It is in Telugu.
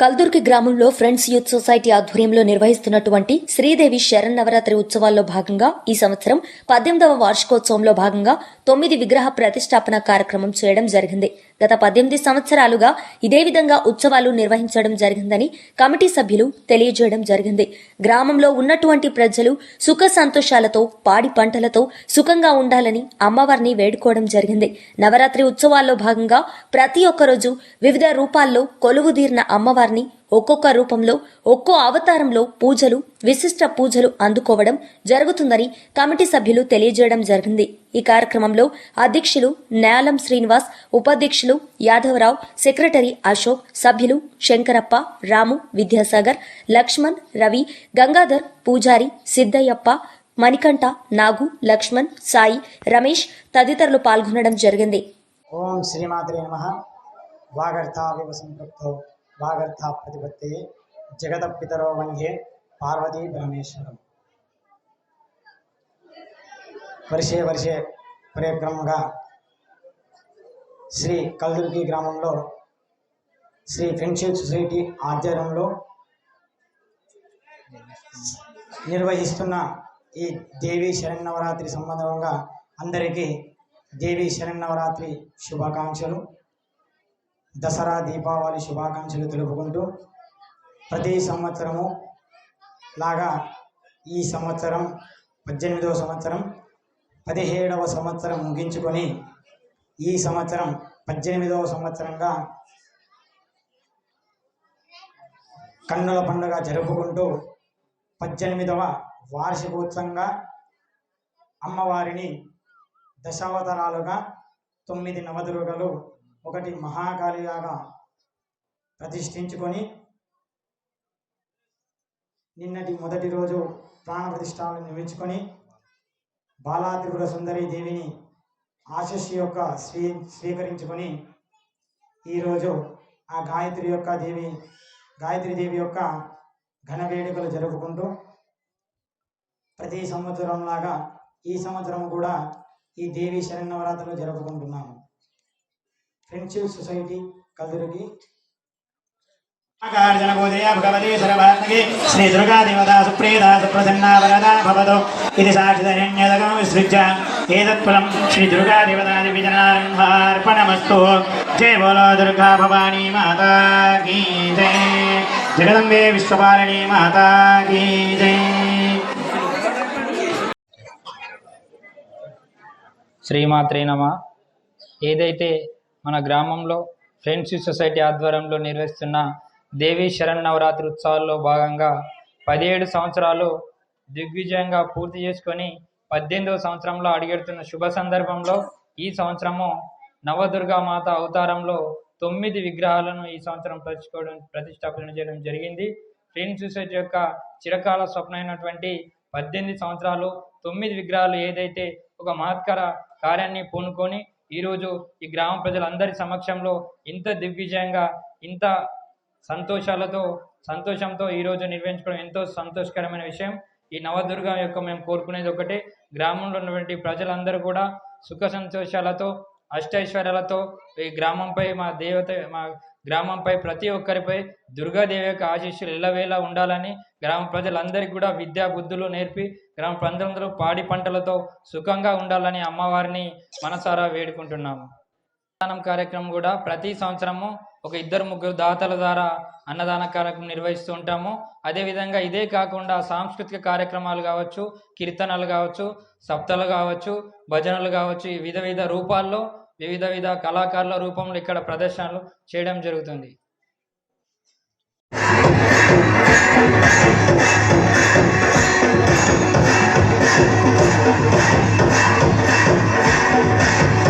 కల్దుర్గి గ్రామంలో ఫ్రెండ్స్ యూత్ సొసైటీ ఆధ్వర్యంలో నిర్వహిస్తున్నటువంటి శ్రీదేవి శరన్నవరాత్రి ఉత్సవాల్లో భాగంగా ఈ సంవత్సరం పద్దెనిమిదవ వార్షికోత్సవంలో భాగంగా తొమ్మిది విగ్రహ ప్రతిష్టాపన కార్యక్రమం చేయడం జరిగింది. గత పద్దెనిమిది సంవత్సరాలుగా ఇదే విధంగా ఉత్సవాలు నిర్వహించడం జరిగిందని కమిటీ సభ్యులు తెలియజేయడం జరిగింది. గ్రామంలో ఉన్నటువంటి ప్రజలు సుఖ సంతోషాలతో పాడి పంటలతో సుఖంగా ఉండాలని అమ్మవారిని వేడుకోవడం జరిగింది. నవరాత్రి ఉత్సవాల్లో భాగంగా ప్రతి ఒక్కరోజు వివిధ రూపాల్లో కొలువుదీరిన అమ్మవారిని ఒక్కొక్క రూపంలో ఒక్కో అవతారంలో పూజలు విశిష్ట పూజలు అందుకోవడం జరుగుతుందని కమిటీ సభ్యులు తెలియజేయడం జరిగింది. ఈ కార్యక్రమంలో అధ్యక్షులు నేలం శ్రీనివాస్ ఉపాధ్యక్షులు యాదవరావు సెక్రటరీ అశోక్ సభ్యులు శంకరప్ప రాము విద్యాసాగర్ లక్ష్మణ్ రవి గంగాధర్ పూజారి సిద్దయ్యప్ప మణికంఠ నాగు లక్ష్మణ్ సాయి రమేష్ తదితరులు పాల్గొనడం జరిగింది. ఓం శ్రీమాత్రే నమ. వాగర్థావివ సంపృక్తౌ వాగర్థ ప్రతిపత్తే జగదపితరో వంగే పార్వతీ పరమేశ్వరం. వర్షే వర్షే పరిక్రమగా శ్రీ కల్దుర్గి గ్రామంలో శ్రీ ఫ్రెండ్షిప్ సొసైటీ ఆధ్వర్యంలో నిర్వహిస్తున్న ఈ దేవీ శరన్నవరాత్రి సంబంధంగా అందరికీ దేవీ శరన్నవరాత్రి శుభాకాంక్షలు. దసరా దీపావళి శుభాకాంక్షలు తెలుపుకుంటూ ప్రతి సంవత్సరము లాగా ఈ సంవత్సరం పద్దెనిమిదవ సంవత్సరం పదిహేడవ సంవత్సరం ముగించుకొని ఈ సంవత్సరం పద్దెనిమిదవ సంవత్సరంగా కన్నుల పండుగ జరుపుకుంటూ పద్దెనిమిదవ వార్షికోత్సవంగా అమ్మవారిని దశావతారాలుగా తొమ్మిది నవదుర్గలు ఒకటి మహాకాళిలాగా ప్రతిష్ఠించుకొని నిన్నటి మొదటి రోజు ప్రాణ ప్రతిష్టాలను నిర్మించుకొని బాలాత్రిపుర సుందరి దేవిని ఆశిష్ యొక్క స్వీ స్వీకరించుకొని ఈరోజు ఆ గాయత్రి యొక్క దేవి గాయత్రి దేవి యొక్క ఘన వేడుకలు జరుపుకుంటూ ప్రతి సంవత్సరం లాగా ఈ సంవత్సరం కూడా ఈ దేవి శరన్నవరాత్రులు జరుపుకుంటున్నాము. ఫ్రెండ్షిప్ సొసైటీ కల్దురుగి శ్రీ దుర్గా దేవతా సుప్రీత సుప్రసన్నా వరదా భవతు ఇది సాక్షిధన్యదగం విసృజ్య ఏతత్ఫలం శ్రీ దుర్గా దేవతాది విజనారంభార్పణమస్తు జయ బోలో దుర్గా భవానీ మాతా కీ జయ జగదంబే విశ్వపాలిని మాతా కీ జయ శ్రీమాత్రే నమ ఏదైతే మన గ్రామంలో ఫ్రెండ్షిప్ సొసైటీ ఆధ్వర్యంలో నిర్వహిస్తున్న దేవీ శరన్నవరాత్రి ఉత్సవాల్లో భాగంగా పదిహేడు సంవత్సరాలు దిగ్విజయంగా పూర్తి చేసుకొని పద్దెనిమిదవ సంవత్సరంలో అడుగెడుతున్న శుభ సందర్భంలో ఈ సంవత్సరము నవదుర్గా మాత అవతారంలో తొమ్మిది విగ్రహాలను ఈ సంవత్సరం ప్రతిష్కోవడం ప్రతిష్టాపన చేయడం జరిగింది. ఫ్రెండ్స్ సొసైటీ యొక్క చిరకాల స్వప్నమైనటువంటి పద్దెనిమిది సంవత్సరాలు తొమ్మిది విగ్రహాలు ఏదైతే ఒక మహత్కర కార్యాన్ని పూనుకొని ఈరోజు ఈ గ్రామ ప్రజలందరి సమక్షంలో ఇంత దిగ్విజయంగా ఇంత సంతోషాలతో సంతోషంతో ఈరోజు నిర్వహించుకోవడం ఎంతో సంతోషకరమైన విషయం. ఈ నవదుర్గ యొక్క మేము కోరుకునేది ఒకటే. గ్రామంలో ఉన్నటువంటి ప్రజలందరూ కూడా సుఖ సంతోషాలతో అష్టైశ్వర్యాలతో ఈ గ్రామంపై మా దేవత మా గ్రామంపై ప్రతి ఒక్కరిపై దుర్గాదేవి యొక్క ఆశీస్సులు ఎల్లవేళ ఉండాలని గ్రామ ప్రజలందరికీ కూడా విద్యా బుద్ధులు నేర్పి గ్రామ ప్రజలందరూ పాడి పంటలతో సుఖంగా ఉండాలని అమ్మవారిని మనసారా వేడుకుంటున్నాము. అన్నదానం కార్యక్రమం కూడా ప్రతి సంవత్సరము ఒక ఇద్దరు ముగ్గురు దాతల ద్వారా అన్నదాన కార్యక్రమం నిర్వహిస్తూ ఉంటాము. అదేవిధంగా ఇదే కాకుండా సాంస్కృతిక కార్యక్రమాలు కావచ్చు కీర్తనలు కావచ్చు సప్తలు కావచ్చు భజనలు కావచ్చు ఈ వివిధ వివిధ రూపాల్లో వివిధ విధ కళాకారుల రూపంలో ఇక్కడ ప్రదర్శనలు చేయడం జరుగుతుంది. Viva